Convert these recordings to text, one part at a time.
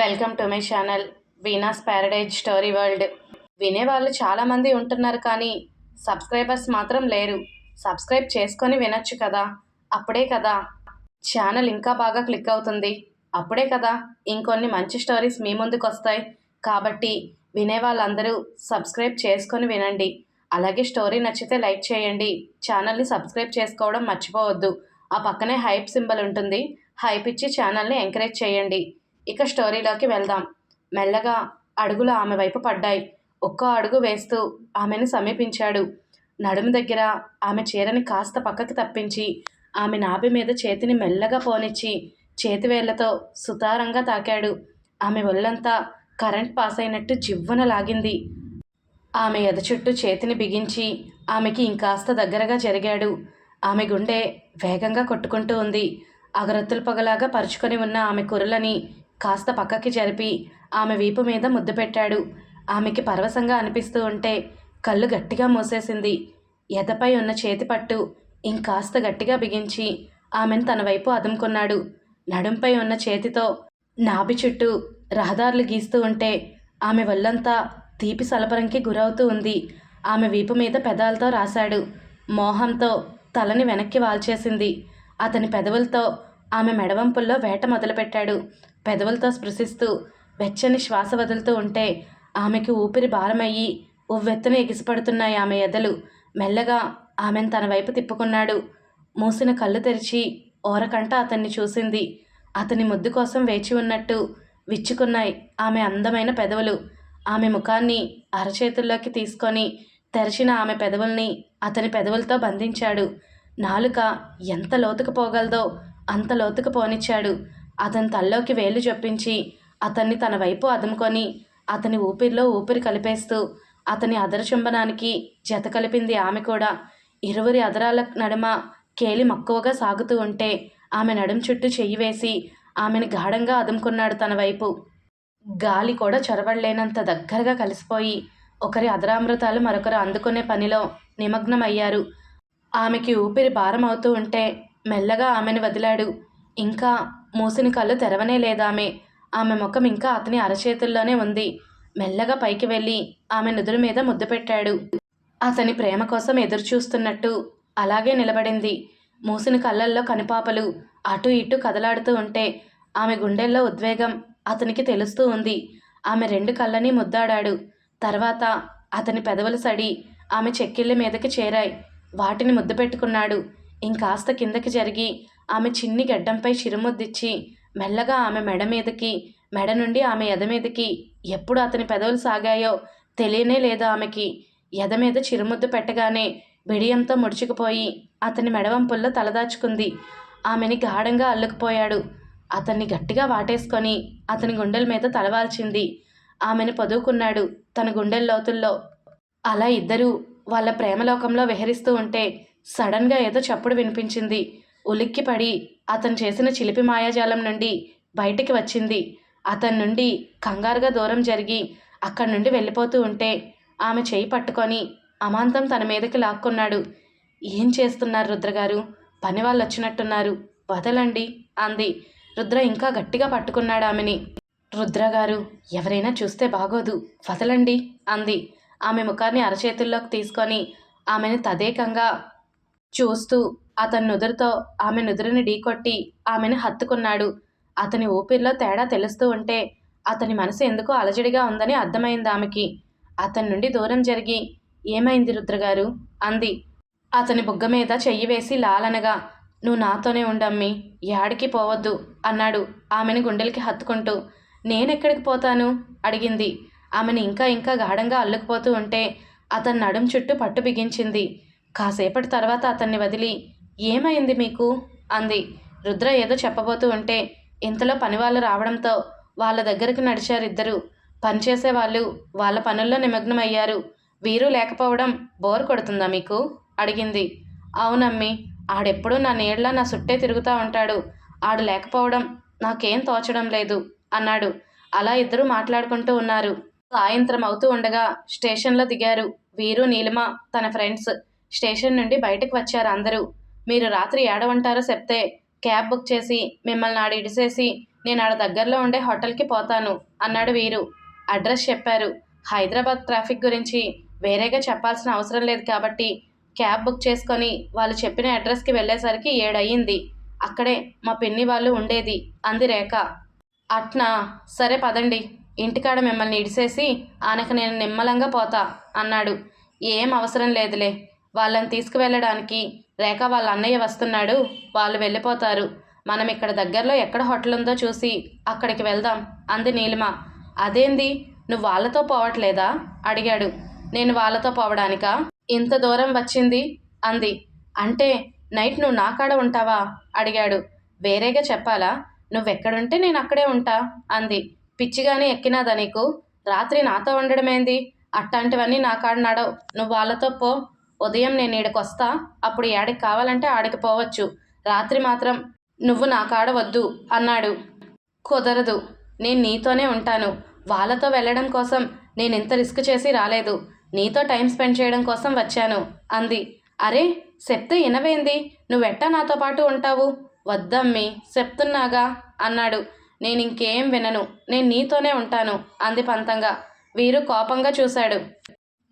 Welcome to my channel Veena's paradise story world. వినేవాళ్ళు చాలామంది ఉంటున్నారు కానీ సబ్స్క్రైబర్స్ మాత్రం లేరు. సబ్స్క్రైబ్ చేసుకొని వినొచ్చు కదా? అప్పుడే కదా ఛానల్ ఇంకా బాగా క్లిక్ అవుతుంది. అప్పుడే కదా ఇంకొన్ని మంచి స్టోరీస్ మీ ముందుకు వస్తాయి. కాబట్టి వినేవాళ్ళందరూ సబ్స్క్రైబ్ చేసుకొని వినండి. అలాగే స్టోరీ నచ్చితే లైక్ చేయండి. ఛానల్ని సబ్స్క్రైబ్ చేసుకోవడం మర్చిపోవద్దు. ఆ పక్కనే హైప్ సింబల్ ఉంటుంది. హైప్ ఇచ్చి ఛానల్ని ఎంకరేజ్ చేయండి. ఇక స్టోరీలోకి వెళ్దాం. మెల్లగా అడుగులు ఆమె వైపు పడ్డాయి. ఒక్క అడుగు వేస్తూ ఆమెను సమీపించాడు. నడుము దగ్గర ఆమె చీరని కాస్త పక్కకి తప్పించి ఆమె నాభి మీద చేతిని మెల్లగా పోనిచ్చి చేతివేళ్ళతో సుతారంగా తాకాడు. ఆమె ఒళ్ళంతా కరెంట్ పాస్ అయినట్టు జివ్వన లాగింది. ఆమె ఎద చుట్టూ చేతిని బిగించి ఆమెకి ఇంకాస్త దగ్గరగా జరిగాడు. ఆమె గుండె వేగంగా కొట్టుకుంటూ ఉంది. అగరత్తుల పొగలాగా పరుచుకొని ఉన్న ఆమె కురులని కాస్త పక్కకి జరిపి ఆమె వీపు మీద ముద్దు పెట్టాడు. ఆమెకి పరవశంగా అనిపిస్తూ ఉంటే కళ్ళు గట్టిగా మూసేసింది. ఎదపై ఉన్న చేతి పట్టు ఇంకాస్త గట్టిగా బిగించి ఆమెను తన వైపు అదుముకున్నాడు. నడుంపై ఉన్న చేతితో నాభి చుట్టూ రహదారులు గీస్తూ ఉంటే ఆమె వల్లంతా తీపి సలపరంకి గురవుతూ ఉంది. ఆమె వీపు మీద పెదాలతో రాశాడు. మోహంతో తలని వెనక్కి వాల్చేసింది. అతని పెదవులతో ఆమె మెడవంపుల్లో వేట మొదలుపెట్టాడు. పెదవులతో స్పృశిస్తూ వెచ్చని శ్వాస వదులుతూ ఉంటే ఆమెకి ఊపిరి భారమయ్యి ఉవ్వెత్తున ఎగిసిపడుతున్నాయి ఆమె ఎదలు. మెల్లగా ఆమెను తన వైపు తిప్పుకున్నాడు. మూసిన కళ్ళు తెరిచి ఓరకంట అతన్ని చూసింది. అతని ముద్దు కోసం వేచి ఉన్నట్టు విచ్చుకున్నాయి ఆమె అందమైన పెదవులు. ఆమె ముఖాన్ని అరచేతుల్లోకి తీసుకొని తెరిచిన ఆమె పెదవుల్ని అతని పెదవులతో బంధించాడు. నాలుక ఎంత లోతుకు పోగలదో అంత లోతుకు పోనిచ్చాడు. అతని తల్లోకి వేలు చొప్పించి అతన్ని తన వైపు అదుముకొని అతని ఊపిరిలో ఊపిరి కలిపేస్తూ అతని అదర చుంబనానికి జత కలిపింది ఆమె కూడా. ఇరువురి అదరాల నడుమ కేలి మక్కువగా సాగుతూ ఉంటే ఆమె నడుం చుట్టూ చెయ్యి వేసి ఆమెను గాఢంగా అదుముకున్నాడు తన వైపు. గాలి కూడా చొరబడలేనంత దగ్గరగా కలిసిపోయి ఒకరి అదరామృతాలు మరొకరు అందుకునే పనిలో నిమగ్నమయ్యారు. ఆమెకి ఊపిరి భారం అవుతూ ఉంటే మెల్లగా ఆమెను వదిలాడు. ఇంకా మూసిన కళ్ళు తెరవనే లేదామె. ఆమె ముఖం ఇంకా అతని అరచేతుల్లోనే ఉంది. మెల్లగా పైకి వెళ్ళి ఆమె నుదురు మీద ముద్దు పెట్టాడు. అతని ప్రేమ కోసం ఎదురు చూస్తున్నట్టు అలాగే నిలబడింది. మూసిన కళ్ళల్లో కనుపాపలు అటు ఇటు కదలాడుతూ ఉంటే ఆమె గుండెల్లో ఉద్వేగం అతనికి తెలుస్తూ ఉంది. ఆమె రెండు కళ్ళని ముద్దాడాడు. తర్వాత అతని పెదవులు సడి ఆమె చెక్కిళ్ళ మీదకి చేరాయి. వాటిని ముద్దు పెట్టుకున్నాడు. ఇంకాస్త కిందకి జరిగి ఆమె చిన్ని గడ్డంపై చిరుముద్దిచ్చి మెల్లగా ఆమె మెడ మీదకి మెడ నుండి ఆమె ఎద మీదకి ఎప్పుడు అతని పెదవులు సాగాయో తెలియనే లేదు ఆమెకి. ఎద మీద చిరుముద్దు పెట్టగానే బిడియంతో ముడుచుకుపోయి అతని మెడవంపుల్లో తలదాచుకుంది ఆమెని గాఢంగా అల్లుకుపోయాడు. అతన్ని గట్టిగా వాటేసుకొని అతని గుండెల మీద తలవాల్చింది ఆమెను పొదువుకున్నాడు తన గుండెల లోతుల్లో. అలా ఇద్దరూ వాళ్ళ ప్రేమలోకంలో విహరిస్తూ ఉంటే సడన్గా ఏదో చప్పుడు వినిపించింది. ఉలిక్కిపడి అతను చేసిన చిలిపి మాయాజాలం నుండి బయటికి వచ్చింది. అతని నుండి కంగారుగా దూరం జరిగి అక్కడి నుండి వెళ్ళిపోతూ ఉంటే ఆమె చేయి పట్టుకొని అమాంతం తన మీదకి లాక్కున్నాడు. ఏం చేస్తున్నారు రుద్రగారు? పని వాళ్ళు వచ్చినట్టున్నారు వదలండి అంది. రుద్ర ఇంకా గట్టిగా పట్టుకున్నాడు ఆమెని. రుద్రగారు ఎవరైనా చూస్తే బాగోదు. వదలండి అంది. ఆమె ముఖాన్ని అరచేతుల్లోకి తీసుకొని ఆమెను తదేకంగా చూస్తూ అతని నుదురుతో ఆమె నుదురుని ఢీకొట్టి ఆమెను హత్తుకున్నాడు. అతని ఊపిరిలో తేడా తెలుస్తూ ఉంటే అతని మనసు ఎందుకో అలజడిగా ఉందని అర్థమైంది ఆమెకి. అతని నుండి దూరం జరిగి ఏమైంది రుద్రగారు? అంది. అతని బుగ్గ మీద చెయ్యి వేసి లాలనగా నువ్వు నాతోనే ఉండమ్మి యాడికి పోవద్దు అన్నాడు ఆమెను గుండెలకి హత్తుకుంటూ. నేనెక్కడికి పోతాను? అడిగింది. ఆమెను ఇంకా ఇంకా గాఢంగా అల్లుకుపోతూ ఉంటే అతని నడుం చుట్టూ పట్టు బిగించింది. కాసేపటి తర్వాత అతన్ని వదిలి ఏమైంది మీకు? అంది. రుద్ర ఏదో చెప్పబోతూ ఉంటే ఇంతలో పనివాళ్ళు రావడంతో వాళ్ళ దగ్గరికి నడిచారు ఇద్దరు. పనిచేసేవాళ్ళు వాళ్ళ పనుల్లో నిమగ్నమయ్యారు. వీరు లేకపోవడం బోర్ కొడుతుందా మీకు? అడిగింది. అవునమ్మి ఆడెప్పుడూ నా నీళ్ళ నా సుట్టే తిరుగుతూ ఉంటాడు. ఆడు లేకపోవడం నాకేం తోచడం లేదు అన్నాడు. అలా ఇద్దరు మాట్లాడుకుంటూ ఉన్నారు. సాయంత్రం అవుతూ ఉండగా స్టేషన్లో దిగారు వీరు నీలిమ తన ఫ్రెండ్స్. స్టేషన్ నుండి బయటకు వచ్చారు అందరూ. మీరు రాత్రి ఏడవంటారో చెప్తే క్యాబ్ బుక్ చేసి మిమ్మల్ని ఆడ ఇడిసేసి నేను ఆడ దగ్గరలో ఉండే హోటల్కి పోతాను అన్నాడు వీరు. అడ్రస్ చెప్పారు. హైదరాబాద్ ట్రాఫిక్ గురించి వేరేగా చెప్పాల్సిన అవసరం లేదు కాబట్టి క్యాబ్ బుక్ చేసుకొని వాళ్ళు చెప్పిన అడ్రస్కి వెళ్ళేసరికి ఏడయ్యింది అక్కడే మా పిన్ని వాళ్ళు ఉండేది అంది రేఖ. అట్నా? సరే పదండి. ఇంటికాడ మిమ్మల్ని ఇడిసేసి ఆనక నేను నిమ్మలంగా పోతా అన్నాడు. ఏం అవసరం లేదులే. వాళ్ళని తీసుకువెళ్ళడానికి రేఖ వాళ్ళ అన్నయ్య వస్తున్నాడు. వాళ్ళు వెళ్ళిపోతారు. మనం ఇక్కడ దగ్గరలో ఎక్కడ హోటల్ ఉందో చూసి అక్కడికి వెళ్దాం అంది నీలిమ. అదేంది? నువ్వు వాళ్ళతో పోవట్లేదా? అడిగాడు. నేను వాళ్ళతో పోవడానికా? ఇంత దూరం వచ్చింది? అంది. అంటే నైట్ నువ్వు నా కాడ ఉంటావా? అడిగాడు. వేరేగా చెప్పాలా? నువ్వెక్కడుంటే నేను అక్కడే ఉంటా అంది. పిచ్చిగానే ఎక్కినాదా నీకు? రాత్రి నాతో ఉండడమేంది? అట్లాంటివన్నీ నా కాడ నువ్వు వాళ్ళతో పో. ఉదయం నేను ఈడకి వస్తా అప్పుడు ఏడకి కావాలంటే ఆడికి పోవచ్చు. రాత్రి మాత్రం నువ్వు నా కాడ వద్దు అన్నాడు. కుదరదు నేను నీతోనే ఉంటాను. వాళ్ళతో వెళ్ళడం కోసం నేను ఇంత రిస్క్ చేసి రాలేదు. నీతో టైం స్పెండ్ చేయడం కోసం వచ్చాను అంది. అరే చెప్తే ఇనవేంది? నువ్వెట్టా నాతో పాటు ఉంటావు? వద్దమ్మి చెప్తున్నాగా అన్నాడు. నేను ఇంకేం వినను నేను నీతోనే ఉంటాను అంది పంతంగా. వీరు కోపంగా చూశాడు.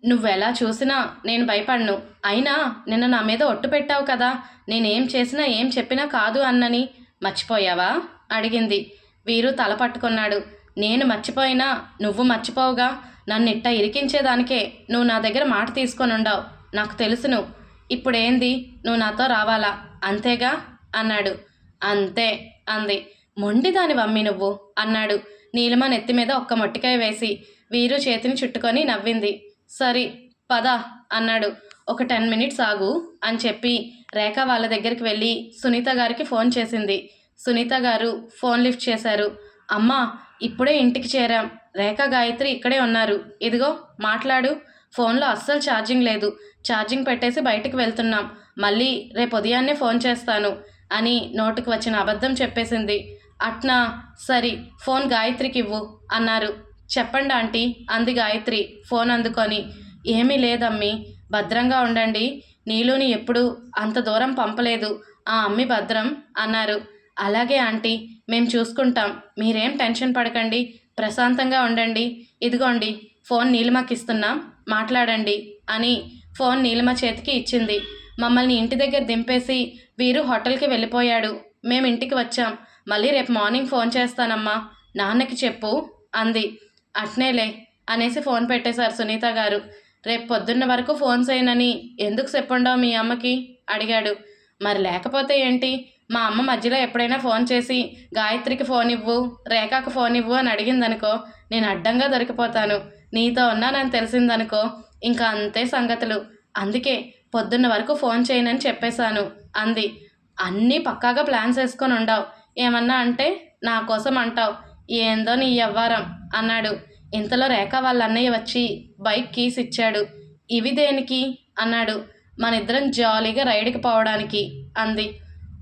నువ్వెలా చూసినా నేను భయపడను. అయినా నిన్న నా మీద ఒట్టు పెట్టావు కదా నేనేం చేసినా ఏం చెప్పినా కాదు అన్నని. మర్చిపోయావా? అడిగింది. వీరు తల పట్టుకున్నాడు. నేను మర్చిపోయినా నువ్వు మర్చిపోవుగా. నన్ను ఇట్ట ఇరికించేదానికే నువ్వు నా దగ్గర మాట తీసుకొని ఉండవు నాకు తెలుసును. ఇప్పుడేంది? నువ్వు నాతో రావాలా? అంతేగా? అన్నాడు. అంతే అంది. మొండిదాని వమ్మి నువ్వు అన్నాడు. నీలిమ నెత్తి మీద ఒక్క మొట్టికాయ వేసి. వీరు చేతిని చుట్టుకొని నవ్వింది. సరే పద అన్నాడు. ఒక టెన్ మినిట్స్ ఆగు అని చెప్పి రేఖ వాళ్ళ దగ్గరికి వెళ్ళి సునీత గారికి ఫోన్ చేసింది. సునీత గారు ఫోన్ లిఫ్ట్ చేశారు. అమ్మా ఇప్పుడే ఇంటికి చేరాం. రేఖ గాయత్రి ఇక్కడే ఉన్నారు. ఇదిగో మాట్లాడు. ఫోన్లో అస్సలు ఛార్జింగ్ లేదు. ఛార్జింగ్ పెట్టేసి బయటకు వెళ్తున్నాం. మళ్ళీ రేపు ఉదయాన్నే ఫోన్ చేస్తాను అని నోటికి వచ్చిన అబద్ధం చెప్పేసింది. అట్నా సరి ఫోన్ గాయత్రికి ఇవ్వు అన్నారు. చెప్పండి ఆంటీ అంది గాయత్రి ఫోన్ అందుకొని. ఏమీ లేదమ్మి భద్రంగా ఉండండి. నీలోని ఎప్పుడు అంత దూరం పంపలేదు. ఆ అమ్మి భద్రం అన్నారు. అలాగే ఆంటీ మేము చూసుకుంటాం. మీరేం టెన్షన్ పడకండి. ప్రశాంతంగా ఉండండి. ఇదిగోండి ఫోన్ నీలిమకి ఇస్తున్నాం మాట్లాడండి అని ఫోన్ నీలిమ చేతికి ఇచ్చింది. మమ్మల్ని ఇంటి దగ్గర దింపేసి వీరు హోటల్కి వెళ్ళిపోయాడు. మేము ఇంటికి వచ్చాం. మళ్ళీ రేపు మార్నింగ్ ఫోన్ చేస్తానమ్మా. నాన్నకి చెప్పు అంది. అట్నేలే అనేసి ఫోన్ పెట్టేశారు సునీత గారు. రేపు పొద్దున్న వరకు ఫోన్ చేయనని ఎందుకు చెప్పుండవు మీ అమ్మకి? అడిగాడు. మరి లేకపోతే ఏంటి? మా అమ్మ మధ్యలో ఎప్పుడైనా ఫోన్ చేసి గాయత్రికి ఫోన్ ఇవ్వు రేఖకు ఫోన్ ఇవ్వు అని అడిగిందనుకో నేను అడ్డంగా దొరికిపోతాను. నీతో ఉన్నానని తెలిసిందనుకో ఇంకా అంతే సంగతులు. అందుకే పొద్దున్న వరకు ఫోన్ చేయనని చెప్పేశాను అంది. అన్నీ పక్కాగా ప్లాన్స్ వేసుకొని ఉండవు. ఏమన్నా అంటే నా కోసం అంటావు. ఏందో నీ వ్యవహారం అన్నాడు. ఇంతలో రేఖ వాళ్ళ అన్నయ్య వచ్చి బైక్ కీస్ ఇచ్చాడు. ఇవి దేనికి? అన్నాడు. మన ఇద్దరం జాలీగా రైడ్కి పోవడానికి అంది.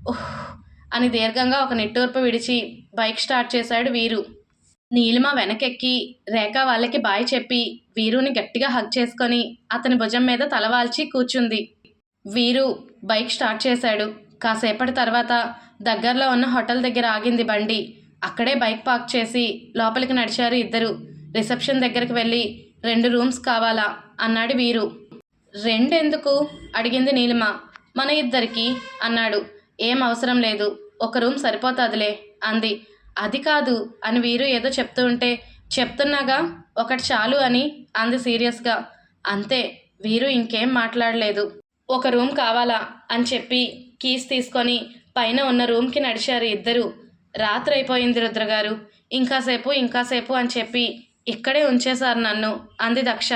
ఉహ్ అని దీర్ఘంగా ఒక నిట్టూర్పు విడిచి బైక్ స్టార్ట్ చేశాడు వీరు. నీలిమ వెనకెక్కి రేఖ వాళ్ళకి బాయ్ చెప్పి వీరుని గట్టిగా హగ్ చేసుకొని అతని భుజం మీద తలవాల్చి కూర్చుంది. వీరు బైక్ స్టార్ట్ చేశాడు. కాసేపటి తర్వాత దగ్గరలో ఉన్న హోటల్ దగ్గర ఆగింది బండి. అక్కడే బైక్ పార్క్ చేసి లోపలికి నడిచారు ఇద్దరు. రిసెప్షన్ దగ్గరికి వెళ్ళి రెండు రూమ్స్ కావాలా? అన్నాడు వీరు. రెండెందుకు? అడిగింది నీలిమ. మన ఇద్దరికి అన్నాడు. ఏం అవసరం లేదు. ఒక రూమ్ సరిపోతుందిలే అంది. అది కాదు అని వీరు ఏదో చెప్తూ ఉంటే చెప్తున్నాగా ఒకటి చాలు అని అంది సీరియస్గా. అంతే వీరు ఇంకేం మాట్లాడలేదు. ఒక రూమ్ కావాలా? అని చెప్పి కీస్ తీసుకొని పైన ఉన్న రూమ్కి నడిచారు ఇద్దరు. రాత్రి అయిపోయింది రుద్రగారు ఇంకాసేపు ఇంకాసేపు అని చెప్పి ఇక్కడే ఉంచేశారు నన్ను అంది దక్ష.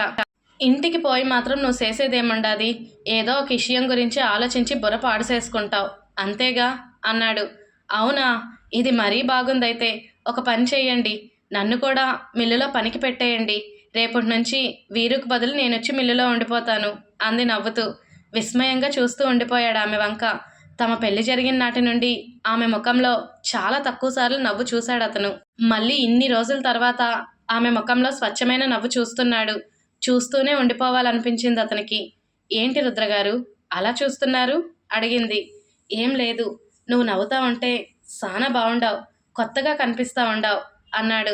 ఇంటికి పోయి మాత్రం నువ్వు చేసేదేముండాది? ఏదో ఒక విషయం గురించి ఆలోచించి బుర్ర పాడుసేసుకుంటావు అంతేగా? అన్నాడు. అవునా? ఇది మరీ బాగుందైతే ఒక పని చేయండి నన్ను కూడా మిల్లులో పనికి పెట్టేయండి. రేపటి నుంచి వీరుకు బదులు నేను వచ్చి మిల్లులో ఉండిపోతాను అంది నవ్వుతూ. విస్మయంగా చూస్తూ ఉండిపోయాడు ఆమె వంక. తమ పెళ్ళి జరిగిన నాటి నుండి ఆమె ముఖంలో చాలా తక్కువ సార్లు నవ్వు చూశాడు అతను. మళ్ళీ ఇన్ని రోజుల తర్వాత ఆమె ముఖంలో స్వచ్ఛమైన నవ్వు చూస్తున్నాడు. చూస్తూనే ఉండిపోవాలనిపించింది అతనికి. ఏంటి రుద్రగారు? అలా చూస్తున్నారు? అడిగింది. ఏం లేదు. నువ్వు నవ్వుతా ఉంటే సానా బాగుండావు కొత్తగా కనిపిస్తా ఉండావు అన్నాడు.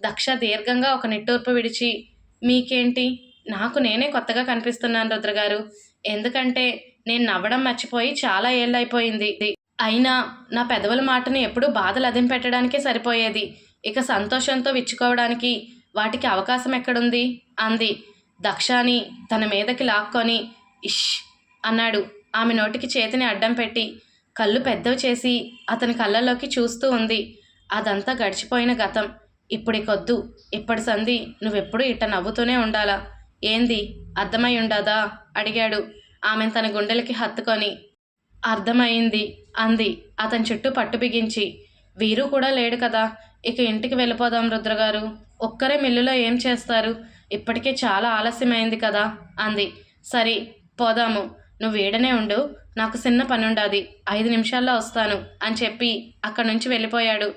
దక్ష దీర్ఘంగా ఒక నిట్టూర్పు విడిచి మీకేంటి? నాకు నేనే కొత్తగా కనిపిస్తున్నాను రుద్రగారు. ఎందుకంటే నేను నవ్వడం మర్చిపోయి చాలా ఏళ్ళైపోయింది. అయినా నా పెదవుల మాటను ఎప్పుడూ బాధలు అదిం పెట్టడానికే సరిపోయేది. ఇక సంతోషంతో విచ్చుకోవడానికి వాటికి అవకాశం ఎక్కడుంది? అంది. దక్షాని తన మీదకి లాక్కొని ఇష్ అన్నాడు. ఆమె నోటికి చేతిని అడ్డం పెట్టి కళ్ళు పెద్దవి చేసి అతని కళ్ళల్లోకి చూస్తూ ఉంది. అదంతా గడిచిపోయిన గతం. ఇప్పుడికొద్దు. ఇప్పటి సంధి నువ్వెప్పుడు ఇట్ట నవ్వుతూనే ఉండాలా? ఏంది? అర్థమై ఉండదా? అడిగాడు. ఆమె తన గుండెలకి హత్తుకొని అర్థమైంది అంది. అతని చుట్టూ పట్టు బిగించి వీరు కూడా లేడు కదా ఇక ఇంటికి వెళ్ళిపోదాం రుద్రగారు ఒక్కరే మిల్లులో ఏం చేస్తారు? ఇప్పటికే చాలా ఆలస్యమైంది కదా అంది. సరే పోదాము. నువ్వు వేడనే ఉండు. నాకు చిన్న పనుండాది. ఐదు నిమిషాల్లో వస్తాను అని చెప్పి అక్కడి నుంచి వెళ్ళిపోయాడు.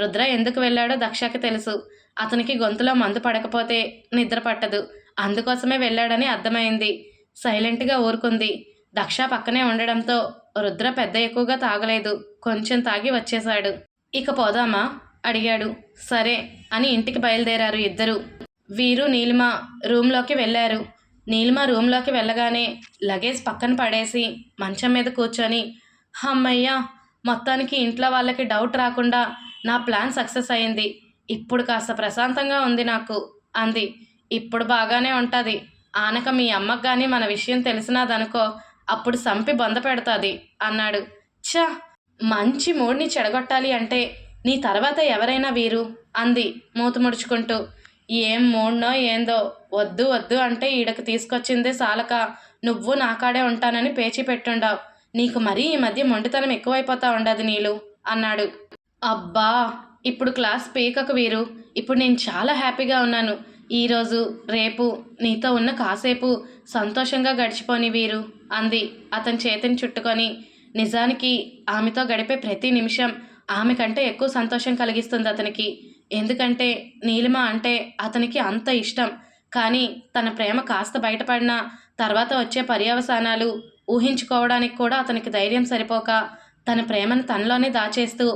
రుద్ర ఎందుకు వెళ్ళాడో దక్షకి తెలుసు. అతనికి గొంతులో మందు పడకపోతే నిద్ర పట్టదు. అందుకోసమే వెళ్ళాడని అర్థమైంది. సైలెంట్గా ఊరుకుంది. దక్ష పక్కనే ఉండడంతో రుద్ర పెద్ద ఎక్కువగా తాగలేదు. కొంచెం తాగి వచ్చేశాడు. ఇక పోదామా? అడిగాడు. సరే అని ఇంటికి బయలుదేరారు ఇద్దరు. వీరు నీలిమ రూమ్లోకి వెళ్ళారు. నీలిమ రూమ్లోకి వెళ్ళగానే లగేజ్ పక్కన పడేసి మంచం మీద కూర్చొని అమ్మయ్యా మొత్తానికి ఇంట్లో వాళ్ళకి డౌట్ రాకుండా నా ప్లాన్ సక్సెస్ అయింది. ఇప్పుడు కాస్త ప్రశాంతంగా ఉంది నాకు అంది. ఇప్పుడు బాగానే ఉంటుంది. ఆనక మీ అమ్మకు కానీ మన విషయం తెలిసినాదనుకో అప్పుడు సంపి బొంద పెడతాది అన్నాడు. ఛ! మంచి మూడ్ని చెడగొట్టాలి అంటే నీ తర్వాత ఎవరైనా వీరు? అంది మూత ముడుచుకుంటూ. ఏం మూడ్నో ఏందో వద్దు వద్దు అంటే ఈడకు తీసుకొచ్చిందే సాలక. నువ్వు నాకాడే ఉంటానని పేచి పెట్టుండావు. నీకు మరీ ఈ మధ్య మొండితనం ఎక్కువైపోతా ఉండదు నీలు అన్నాడు. అబ్బా! ఇప్పుడు క్లాస్ పీకకు వీరు. ఇప్పుడు నేను చాలా హ్యాపీగా ఉన్నాను. ఈరోజు రేపు నీతో ఉన్న కాసేపు సంతోషంగా గడిచిపోని వీరు అంది. అతని చేతిని చుట్టుకొని నిజానికి ఆమెతో గడిపే ప్రతి నిమిషం ఆమె కంటే ఎక్కువ సంతోషం కలిగిస్తుంది అతనికి. ఎందుకంటే నీలిమ అంటే అతనికి అంత ఇష్టం. కానీ తన ప్రేమ కాస్త బయటపడినా తర్వాత వచ్చే పర్యవసానాలు ఊహించుకోవడానికి కూడా అతనికి ధైర్యం సరిపోక తన ప్రేమను తనలోనే దాచేస్తూ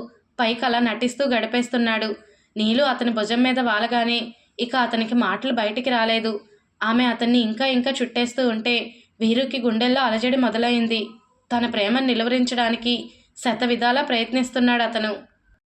పైకి అలా నటిస్తూ గడిపేస్తున్నాడు. నీలు అతని భుజం మీద వాలగానే ఇక అతనికి మాటలు బయటికి రాలేదు. ఆమె అతన్ని ఇంకా ఇంకా చుట్టేస్తూ ఉంటే వీరుకి గుండెల్లో అలజడి మొదలైంది. తన ప్రేమను నిలువరించడానికి శత విధాలా ప్రయత్నిస్తున్నాడు అతను.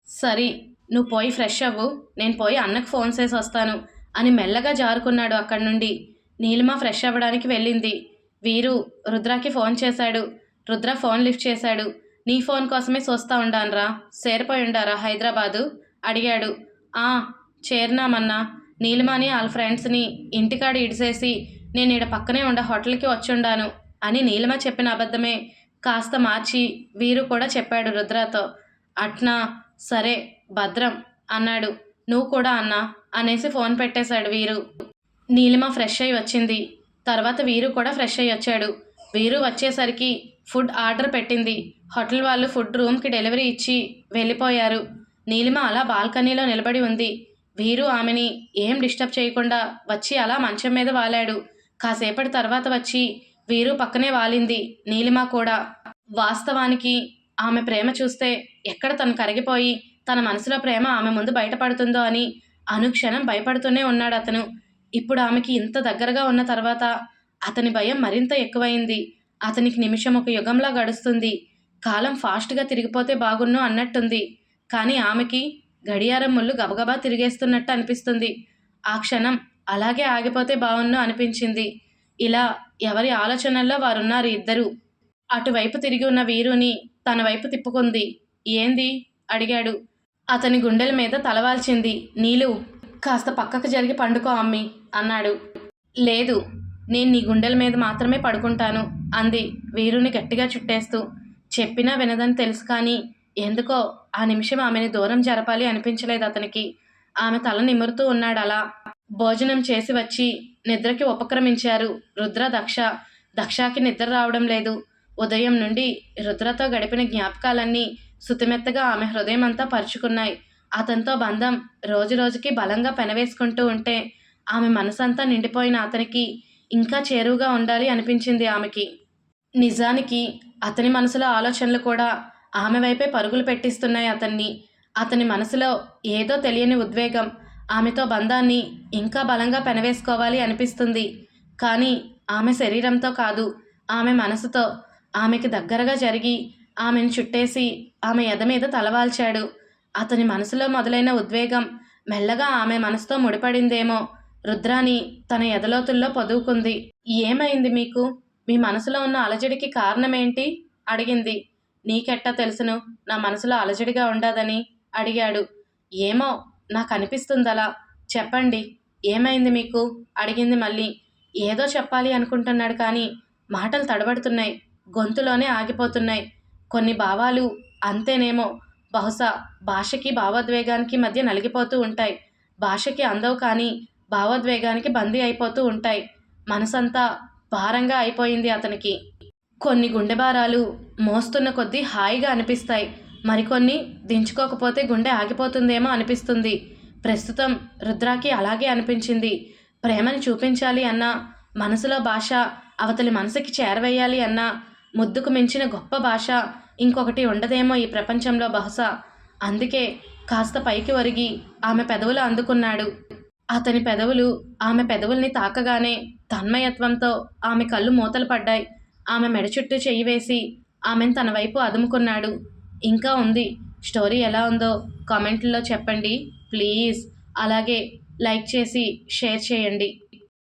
సరి నువ్వు పోయి ఫ్రెష్ అవ్వు. నేను పోయి అన్నకు ఫోన్ చేసి వస్తాను అని మెల్లగా జారుకున్నాడు అక్కడి నుండి. నీలిమ ఫ్రెష్ అవ్వడానికి వెళ్ళింది. వీరు రుద్రాకి ఫోన్ చేశాడు. రుద్ర ఫోన్ లిఫ్ట్ చేశాడు. నీ ఫోన్ కోసమే చూస్తా ఉండాన్రా. చేరిపోయి ఉండారా హైదరాబాదు? అడిగాడు. ఆ చేరినామన్నా. నీలిమాని వాళ్ళ ఫ్రెండ్స్ని ఇంటికాడ ఇడిసేసి నేను ఈడ పక్కనే ఉండ హోటల్కి వచ్చుండాను అని నీలిమ చెప్పిన అబద్ధమే కాస్త మార్చి వీరు కూడా చెప్పాడు రుద్రతో. అట్నా సరే భద్రం అన్నాడు. నువ్వు కూడా అన్నా అనేసి ఫోన్ పెట్టేశాడు వీరు. నీలిమ ఫ్రెష్ అయి వచ్చింది. తర్వాత వీరు కూడా ఫ్రెష్ అయ్యి వచ్చాడు. వీరు వచ్చేసరికి ఫుడ్ ఆర్డర్ పెట్టింది. హోటల్ వాళ్ళు ఫుడ్ రూమ్కి డెలివరీ ఇచ్చి వెళ్ళిపోయారు. నీలిమ అలా బాల్కనీలో నిలబడి ఉంది. వీరు ఆమెని ఏం డిస్టర్బ్ చేయకుండా వచ్చి అలా మంచం మీద వాలాడు. కాసేపటి తర్వాత వచ్చి వీరు పక్కనే వాలింది నీలిమ కూడా. వాస్తవానికి ఆమె ప్రేమ చూస్తే ఎక్కడ తను కరిగిపోయి తన మనసులో ప్రేమ ఆమె ముందు బయటపడుతుందో అని అనుక్షణం భయపడుతూనే ఉన్నాడు అతను. ఇప్పుడు ఆమెకి ఇంత దగ్గరగా ఉన్న తర్వాత అతని భయం మరింత ఎక్కువైంది. అతనికి నిమిషం ఒక యుగంలా గడుస్తుంది. కాలం ఫాస్ట్గా తిరిగిపోతే బాగున్నో అన్నట్టుంది. కానీ ఆమెకి గడియారం ముళ్ళు గబగబా తిరిగేస్తున్నట్టు అనిపిస్తుంది. ఆ క్షణం అలాగే ఆగిపోతే బాగున్నో అనిపించింది. ఇలా ఎవరి ఆలోచనల్లో వారున్నారు ఇద్దరు? అటువైపు తిరిగి ఉన్న వీరుని తన వైపు తిప్పుకుంది. ఏంది? అడిగాడు. అతని గుండెల మీద తలవాల్చింది. నీలు కాస్త పక్కకు జరిగి పండుకో అమ్మి అన్నాడు. లేదు నేను నీ గుండెల మీద మాత్రమే పడుకుంటాను అంది వీరుని గట్టిగా చుట్టేస్తూ. చెప్పినా వినదని తెలుసు కానీ ఎందుకో ఆ నిమిషం ఆమెని దూరం జరపాలి అనిపించలేదు అతనికి. ఆమె తల నిమురుతూ ఉన్నాడు అలా. భోజనం చేసి వచ్చి నిద్రకి ఉపక్రమించారు రుద్ర దక్ష. దక్షకి నిద్ర రావడం లేదు. ఉదయం నుండి రుద్రతో గడిపిన జ్ఞాపకాలన్నీ సుతిమెత్తగా ఆమె హృదయం అంతా పరుచుకున్నాయి. అతనితో బంధం రోజు రోజుకి బలంగా పెనవేసుకుంటూ ఉంటే ఆమె మనసంతా నిండిపోయిన అతనికి ఇంకా చేరువుగా ఉండాలి అనిపించింది ఆమెకి. నిజానికి అతని మనసులో ఆలోచనలు కూడా ఆమె వైపే పరుగులు పెట్టిస్తున్నాయి అతన్ని. అతని మనసులో ఏదో తెలియని ఉద్వేగం. ఆమెతో బంధాన్ని ఇంకా బలంగా పెనవేసుకోవాలి అనిపిస్తుంది. కానీ ఆమె శరీరంతో కాదు ఆమె మనసుతో. ఆమెకి దగ్గరగా జరిగి ఆమెను చుట్టేసి ఆమె ఎద మీద తలవాల్చాడు. అతని మనసులో మొదలైన ఉద్వేగం మెల్లగా ఆమె మనసుతో ముడిపడిందేమో. రుద్రాని తన ఎదలోతుల్లో పొదువుకుంది. ఏమైంది మీకు? మీ మనసులో ఉన్న అలజడికి కారణమేంటి? అడిగింది. నీకెట్టా తెలుసును? నా మనసులో అలజడిగా ఉండదని అడిగాడు. ఏమో నాకు అనిపిస్తుందలా చెప్పండి. ఏమైంది మీకు? అడిగింది మళ్ళీ. ఏదో చెప్పాలి అనుకుంటున్నాడు కానీ మాటలు తడబడుతున్నాయి. గొంతులోనే ఆగిపోతున్నాయి. కొన్ని భావాలు అంతేనేమో. బహుశా భాషకి భావోద్వేగానికి మధ్య నలిగిపోతూ ఉంటాయి. భాషకి అందవు కానీ భావోద్వేగానికి బందీ అయిపోతూ ఉంటాయి. మనసంతా భారంగా అయిపోయింది అతనికి. కొన్ని గుండె భారాలు మోస్తున్న కొద్దీ హాయిగా అనిపిస్తాయి. మరికొన్ని దించుకోకపోతే గుండె ఆగిపోతుందేమో అనిపిస్తుంది. ప్రస్తుతం రుద్రాకి అలాగే అనిపించింది. ప్రేమని చూపించాలి అన్నా మనసులో భాష అవతలి మనసుకి చేరవేయాలి అన్నా ముద్దుకు మించిన గొప్ప భాష ఇంకొకటి ఉండదేమో ఈ ప్రపంచంలో బహుశా. అందుకే కాస్త పైకి ఒరిగి ఆమె పెదవులు అందుకున్నాడు. అతని పెదవులు ఆమె పెదవుల్ని తాకగానే తన్మయత్వంతో ఆమె కళ్ళు మూతలు పడ్డాయి. ఆమె మెడ చుట్టూ చెయ్యి వేసి ఆమెను తన వైపు అదుముకున్నాడు. ఇంకా ఉంది. స్టోరీ ఎలా ఉందో కామెంట్లో చెప్పండి. ప్లీజ్. అలాగే లైక్ చేసి షేర్ చేయండి.